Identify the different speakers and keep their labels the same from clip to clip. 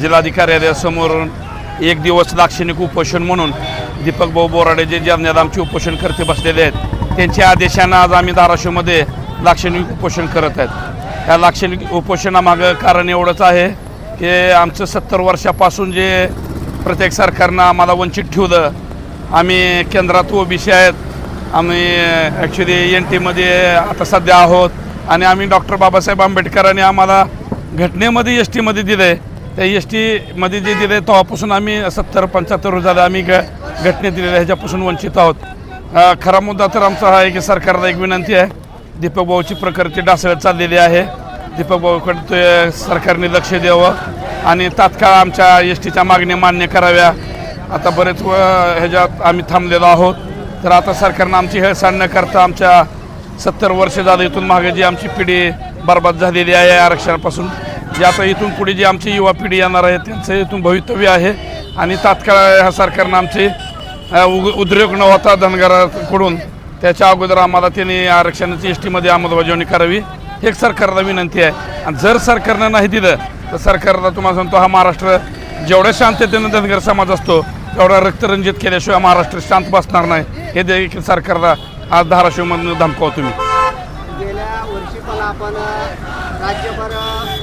Speaker 1: जिल्हाधिकार्यालयासमोर एक दिवस लाक्षणिक उपोषण म्हणून दीपक भाऊ बोराडे जे ज्यांच्यात आमचे उपोषण करते बसलेले आहेत त्यांच्या आदेशानं आज आम्ही धाराशिवमध्ये लाक्षणिक उपोषण करत आहेत. या लाक्षणिक उपोषणामागं कारण एवढंच आहे की आमचं सत्तर वर्षापासून जे प्रत्येक सरकारनं आम्हाला वंचित ठेवलं आम्ही केंद्रात ओबीसी आहेत आम्ही ॲक्च्युली एन टीमध्ये आता सध्या आहोत आणि आम्ही डॉक्टर बाबासाहेब आंबेडकरांनी आम्हाला घटनेमध्ये एस टीमध्ये दिलं आहे त्या एस टीमध्ये जे दिले तेव्हापासून आम्ही सत्तर पंच्याहत्तर झालं. आम्ही ग घटने दिलेल्या ह्याच्यापासून वंचित आहोत. खरा मुद्दा तर आमचा हा आहे की सरकारला एक विनंती आहे. दीपक भाऊची प्रकृती डासळ चाललेली आहे. दीपक भाऊकडे ते सरकारने लक्ष द्यावं आणि तात्काळ आमच्या एस टीच्या मागण्या मान्य कराव्या. आता बरेच व ह्याच्यात आम्ही थांबलेलो आहोत. तर आता सरकारनं आमची हेळसांड न करता आमच्या सत्तर वर्ष झालं इथून मागे जी आमची पिढी बरबाद झालेली आहे या आरक्षणापासून. जी आता इथून पुढे जी आमची युवा पिढी येणार आहे त्यांचं इथून भवितव्य आहे. आणि तात्काळ ह्या सरकारनं आमची उग उद्योग न होता धनगराकडून त्याच्या अगोदर आम्हाला त्यांनी आरक्षणाची एस टीमध्ये अंमलबजावणी करावी हे एक सरकारला विनंती आहे. आणि जर सरकारनं नाही दिलं तर सरकारला तुम्हाला सांगतो हा महाराष्ट्र जेवढ्या शांततेनं धनगर समाज असतो तेवढा रक्तरंजित केल्याशिवाय महाराष्ट्र शांत बसणार नाही. हे देखील सरकारला आज धाराशिवमधून धमकावतो तुम्ही
Speaker 2: गेल्या वर्षी पण आपण राज्यभर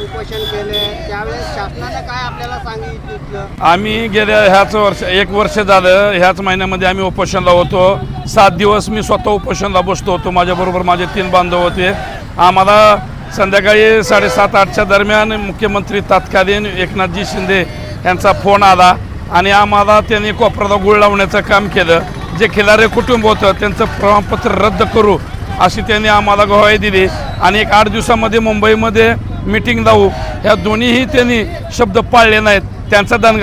Speaker 2: उपोषण केले. त्यावेळेस शासनानं काय आपल्याला सांगितलं?
Speaker 1: आम्ही गेल्या ह्याच वर्ष एक वर्ष झालं ह्याच महिन्यामध्ये आम्ही उपोषणला होतो. सात दिवस मी स्वतः उपोषणला बसतो होतो. माझ्याबरोबर माझे तीन बांधव होते. आम्हाला संध्याकाळी साडेसात आठच्या दरम्यान मुख्यमंत्री तत्कालीन एकनाथजी शिंदे यांचा फोन आला आणि आम्हाला त्यांनी कोपराला गुळ लावण्याचं काम केलं. जे खिलारे कुटुंब होतं त्यांचं प्रमाणपत्र रद्द करू अशी त्यांनी आम्हाला ग्वाही दिली. आणि एक आठ दिवसामध्ये मुंबईमध्ये मिटिंग लावू. ह्या दोन्हीही त्यांनी शब्द पाळले नाहीत. त्यांचा दणगा